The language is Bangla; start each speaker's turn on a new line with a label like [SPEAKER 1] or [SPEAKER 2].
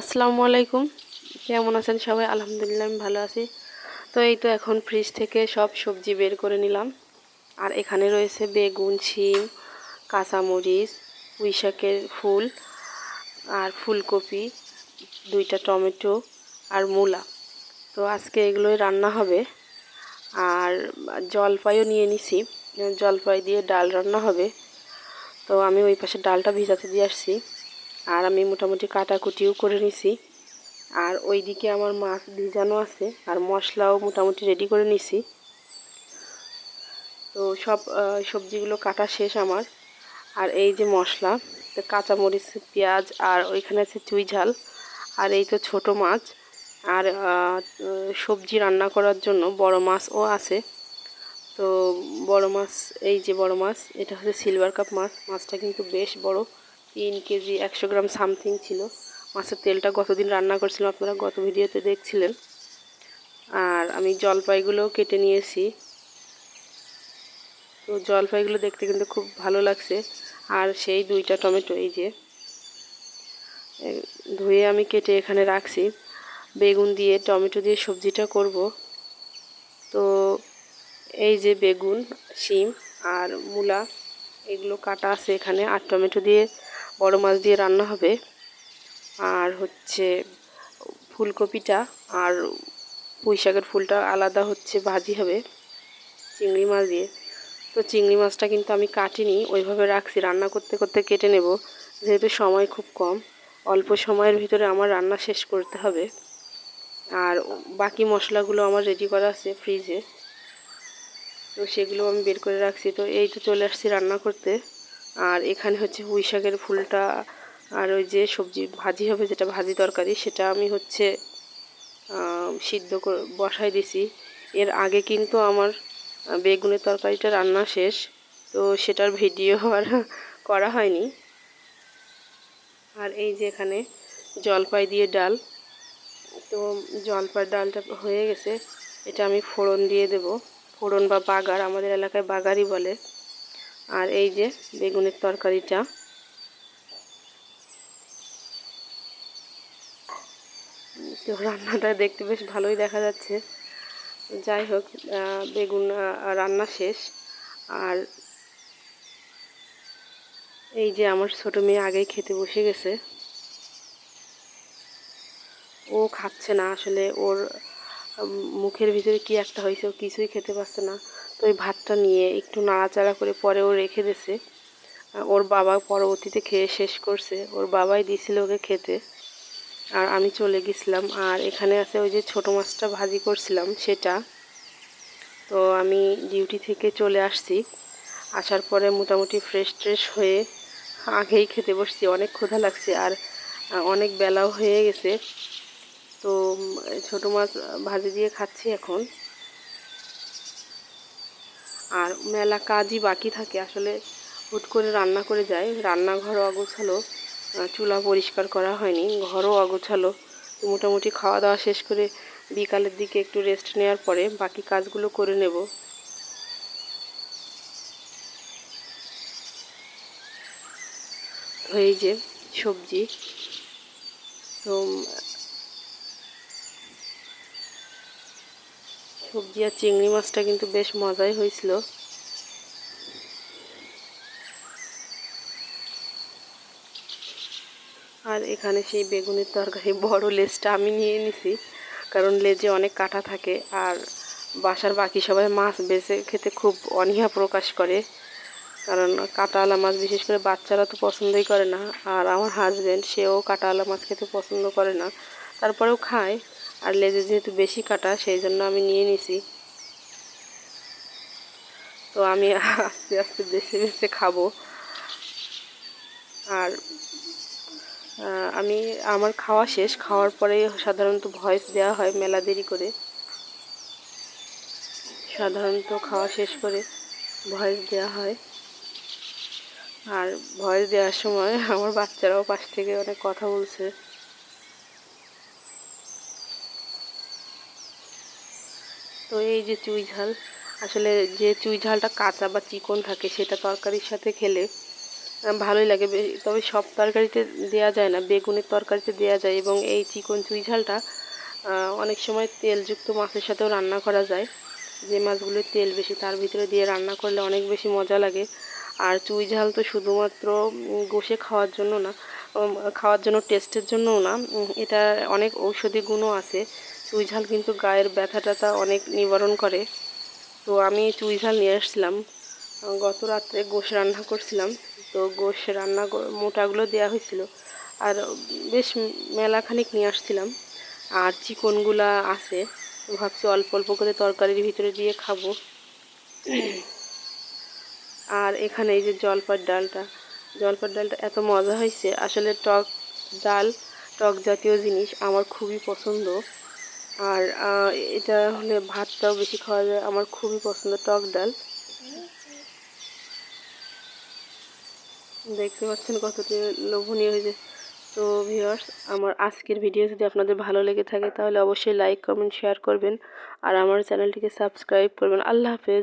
[SPEAKER 1] আসসালামু আলাইকুম। কেমন আছেন সবাই? আলহামদুলিল্লাহ, আমি ভালো আছি। তো এই তো এখন ফ্রিজ থেকে সব সবজি বের করে নিলাম। আর এখানে রয়েছে বেগুন, শিম, কাঁচামরিচ পুঁই শাকের ফুল আর ফুলকপি, দুইটা টমেটো আর মূলা। তো আজকে এগুলোই রান্না হবে। আর জলপাইও নিয়ে নিছি। জলপাই দিয়ে ডাল রান্না হবে। তো আমি ওই পাশে ডালটা ভিজাতে দিয়ে আসছি। আর আমি মোটামুটি কাটাকুটিও করে নিছি। আর ওই দিকে আমার মাছ ভিজানো আছে, আর মশলাও মোটামুটি রেডি করে নিছি। তো সব সবজিগুলো কাটা শেষ আমার। আর এই যে মশলা কাঁচামরিচ, পেঁয়াজ, আর ওইখানে আছে চুই ঝাল। আর এই তো ছোট মাছ। আর সবজি রান্না করার জন্য বড় মাছও আছে। তো বড় মাছ, এই যে বড় মাছ, এটা হচ্ছে সিলভার কাপ মাছ। মাছটা কিন্তু বেশ বড়। তিন কেজি একশো গ্রাম সামথিং ছিল। মাছের তেলটা গতদিন রান্না করছিলাম, আপনারা গত ভিডিওতে দেখছিলেন। আর আমি জলপাইগুলোও কেটে নিয়েছি। তো জলপাইগুলো দেখতে কিন্তু খুব ভালো লাগছে। আর সেই দুইটা টমেটো, এই যে ধুয়ে আমি কেটে এখানে রাখছি। বেগুন দিয়ে, টমেটো দিয়ে সবজিটা করব। তো এই যে বেগুন, শিম আর মূলা, এগুলো কাটা আছে এখানে। আর টমেটো দিয়ে বড় মাছ দিয়ে রান্না হবে। আর হচ্ছে ফুলকপিটা আর পুঁই শাকের ফুলটা আলাদা হচ্ছে ভাজি হবে চিংড়ি মাছ দিয়ে। তো চিংড়ি মাছটা কিন্তু আমি কাটিনি, ওইভাবে রাখছি। রান্না করতে করতে কেটে নেব, যেহেতু সময় খুব কম। অল্প সময়ের ভিতরে আমার রান্না শেষ করতে হবে। আর বাকি মশলাগুলো আমার রেডি করা আছে ফ্রিজে তো সেগুলো আমি বের করে রাখছি। তো এই তো চলে আসছি রান্না করতে। আর এখানে হচ্ছে পুঁই শাকের ফুলটা, আর ওই যে সবজি, ভাজি হবে যেটা ভাজি তরকারি, সেটা আমি হচ্ছে সিদ্ধ বসাই দিছি। এর আগে কিন্তু আমার বেগুনের তরকারিটা রান্না শেষ, তো সেটার ভিডিও আর করা হয়নি। আর এই যে এখানে জলপাই দিয়ে ডাল, তো জলপাই ডালটা হয়ে গেছে। এটা আমি ফোড়ন দিয়ে দেব। ফোড়ন বা বাগার, আমাদের এলাকায় বাগারই বলে। আর এই যে বেগুনের তরকারিটা। তো রান্নাটা দেখতে বেশ ভালোই দেখা যাচ্ছে। যাই হোক বেগুন রান্না শেষ। আর এই যে আমার ছোট মেয়ে আগেই খেতে বসে গেছে। ও খাচ্ছে না, আসলে ওর মুখের ভিতরে কি একটা হয়েছে, ও কিছুই খেতে পারছে না। তো ওই ভাতটা নিয়ে একটু নাড়াচাড়া করে পরে ও রেখে দিছে। ওর বাবা পরবর্তীতে খেয়ে শেষ করছে। ওর বাবাই দিয়েছিল ওকে খেতে। আর আমি চলে গেছিলাম। আর এখানে আছে ওই যে ছোটো মাছটা ভাজি করছিলাম, সেটা। তো আমি ডিউটি থেকে চলে আসছি। আসার পরে মোটামুটি ফ্রেশ ট্রেশ হয়ে আগেই খেতে বসছি। অনেক ক্ষুধা লাগছে আর অনেক বেলাও হয়ে গেছে। তো ছোটো মাছ ভাজি দিয়ে খাচ্ছি এখন। আর মেলা কাজই বাকি থাকে। আসলে হুট করে রান্না করে যায়। রান্নাঘরও অগোছালো চুলা পরিষ্কার করা হয়নি, ঘরও অগোছালো। মোটামুটি খাওয়া দাওয়া শেষ করে বিকালের দিকে একটু রেস্ট নেওয়ার পরে বাকি কাজগুলো করে নেব। এই যে সবজি, তো সবজি আর চিংড়ি মাছটা কিন্তু বেশ মজাই হয়েছিল। আর এখানে সেই বেগুনের তরকারি বড় লেজটা আমি নিয়ে নিছি, কারণ লেজে অনেক কাটা থাকে আর বাসার বাকি সবাই মাছ বেছে খেতে খুব অনীহা প্রকাশ করে, কারণ কাটাওয়ালা মাছ বিশেষ করে বাচ্চারা তো পছন্দই করে না, আর আমার হাজব্যান্ড সেও কাটাওয়ালা মাছ খেতে পছন্দ করে না, তারপরেও খায়। আর লেজে যেহেতু বেশি কাটা, সেই জন্য আমি নিয়ে নিছি। তো আমি আস্তে আস্তে বেছে বেছে খাব। আর আমি, আমার খাওয়া শেষ, খাওয়ার পরে সাধারণত ভয়েস দেওয়া হয় মেলা দেরি করে। সাধারণত খাওয়া শেষ করে ভয়েস দেওয়া হয়। আর ভয়েস দেওয়ার সময় আমার বাচ্চারাও পাশ থেকে অনেক কথা বলছে। তো এই যে চুই ঝাল, আসলে যে চুই ঝালটা কাঁচা বা চিকন থাকে সেটা তরকারির সাথে খেলে ভালোই লাগে। তবে সব তরকারিতে দেওয়া যায় না, বেগুনের তরকারিতে দেওয়া যায় এবং এই চিকন চুই ঝালটা অনেক সময় তেলযুক্ত মাছের সাথেও রান্না করা যায়। যে মাছগুলোর তেল বেশি তার ভিতরে দিয়ে রান্না করলে অনেক বেশি মজা লাগে। আর চুই ঝাল তো শুধুমাত্র গোষে খাওয়ার জন্য না খাওয়ার জন্য টেস্টের জন্যও না এটা অনেক ঔষধি গুণও আছে। চুই ঝাল কিন্তু গায়ের ব্যথা ট্যাথা অনেক নিবারণ করে। তো আমি চুই ঝাল নিয়ে আসছিলাম। গত রাত্রে গোশ রান্না করছিলাম। তো গোশ রান্না মোটাগুলো দেওয়া হয়েছিল। আর বেশ মেলাখানিক নিয়ে আসছিলাম। আর চিকনগুলা আছে। ভাবছি অল্প অল্প করে তরকারির ভিতরে দিয়ে খাব। আর এখানে এই যে জলপার ডালটা। জলপার ডালটা এত মজা হয়েছে। আসলে টক ডাল, টক জাতীয় জিনিস আমার খুবই পছন্দ। আর এটা হলে ভাতটাও বেশি খাওয়া যায়। আমার খুবই পছন্দ টক ডাল। দেখতে পাচ্ছেন কতটি লোভনীয় হয়েছে। তো ভিউয়ার্স আমার আজকের ভিডিও যদি আপনাদের ভালো লেগে থাকে, তাহলে অবশ্যই লাইক কমেন্ট শেয়ার করবেন। আর আমার চ্যানেলটিকে সাবস্ক্রাইব করবেন। আল্লাহ হাফেজ।